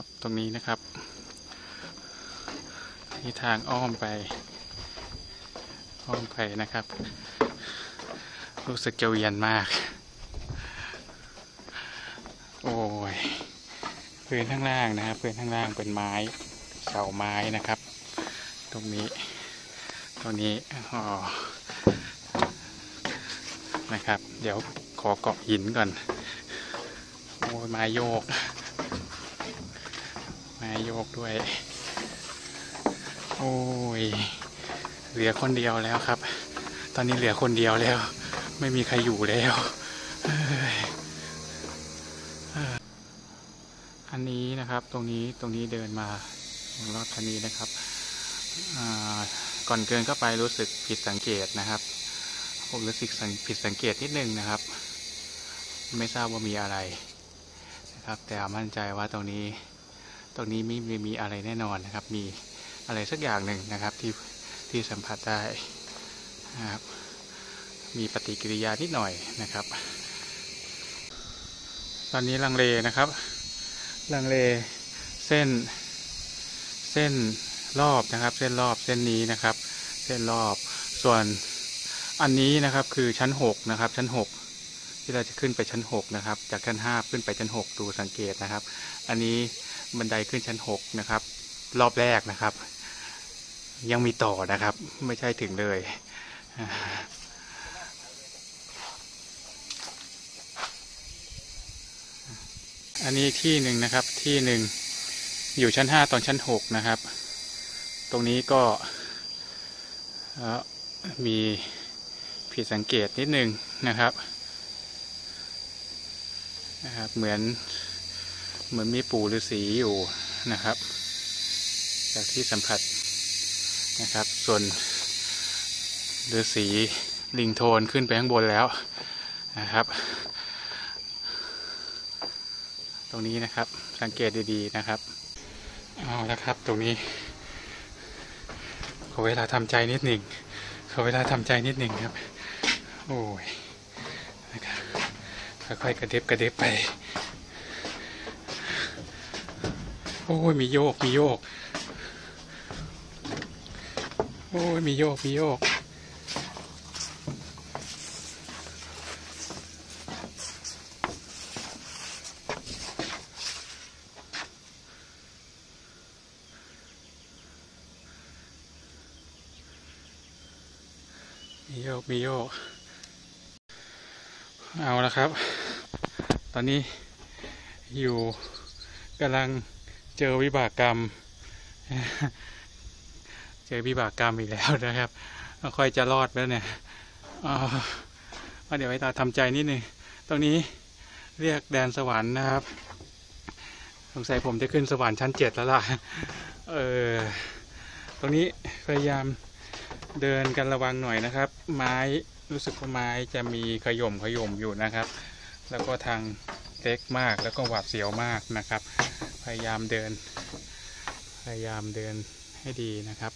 ครับ ตรงนี้นะครับที่ทางอ้อมไป อ้อมไปนะครับ รู้สึกจะเวียนมาก โอ้ยพื้นข้างล่างนะครับพื้นข้างล่างเป็นไม้เสาไม้นะครับ ตรงนี้ตรงนี้อ๋อนะครับ เดี๋ยวขอเกาะหินก่อนโอ้ยไม้โยก ไม้โยกด้วย โอ้ย เหลือคนเดียวแล้วครับ ตอนนี้เหลือคนเดียวแล้ว ไม่มีใครอยู่แล้ว อันนี้นะครับ ตรงนี้ตรงนี้เดินมารอบคันนี้นะครับ ก่อนเกินเข้าไปรู้สึกผิดสังเกตนะครับ ผมรู้สึกผิดสังเกตนิดนึงนะครับ ไม่ทราบว่ามีอะไรนะครับ แต่มั่นใจว่าตรงนี้ ตรงนี้ไม่ไม่มีอะไรแน่นอนนะครับ มีอะไรสักอย่างหนึ่งนะครับที่ที่สัมผัสได้นะครับ มีปฏิกิริยานิดหน่อยนะครับ ตอนนี้ลังเลนะครับ ลังเลเส้นเส้นรอบนะครับ เส้นรอบเส้นนี้นะครับ เส้นรอบส่วนอันนี้นะครับคือชั้นหกนะครับ ชั้นหก ที่เราจะขึ้นไปชั้นหกนะครับ จากชั้นห้าขึ้นไปชั้นหกดูสังเกตนะครับ อันนี้บันไดขึ้นชั้นหกนะครับ รอบแรกนะครับ ยังมีต่อนะครับ ไม่ใช่ถึงเลย อันนี้ที่หนึ่งนะครับที่หนึ่งอยู่ชั้นห้าตอนชั้นหกนะครับ ตรงนี้ก็มีผิดสังเกตนิดนึงนะครับ นะครับ เหมือนเหมือนมีปู่ฤาษีอยู่นะครับ จากที่สัมผัสนะครับ ส่วนฤาษีลิงโทนขึ้นไปข้างบนแล้วนะครับ ตรงนี้นะครับสังเกตดีๆนะครับเอาละครับตรงนี้ ขอเวลาทำใจนิดหนึ่งขอเวลาทำใจนิดหนึ่งครับ โอ้ย ค่อยๆกระเด็บกระเด็บไป โอ้ยมีโยกมีโยก โอ้ยมีโยกมีโยกมีโยกมีโยก เอาละครับ ตอนนี้อยู่กำลังเจอวิบากกรรม เจอวิบากกรรมอีกแล้วนะครับค่อยจะรอดแล้วเนี่ยเอาเอเดี๋ยวไว้ตาทำใจนิดนึงตรงนี้เรียกแดนสวรรค์นะครับสงสัยผมจะขึ้นสวรรค์ชั้นเจ็ดแล้วล่ะ เออ ตรงนี้พยายามเดินกันระวังหน่อยนะครับ ไม้ รู้สึกว่าไม้จะมีขย่มขย่มอยู่นะครับ แล้วก็ทางเล็กมากแล้วก็หวาดเสียวมากนะครับ พยายามเดิน พยายามเดินให้ดีนะครับ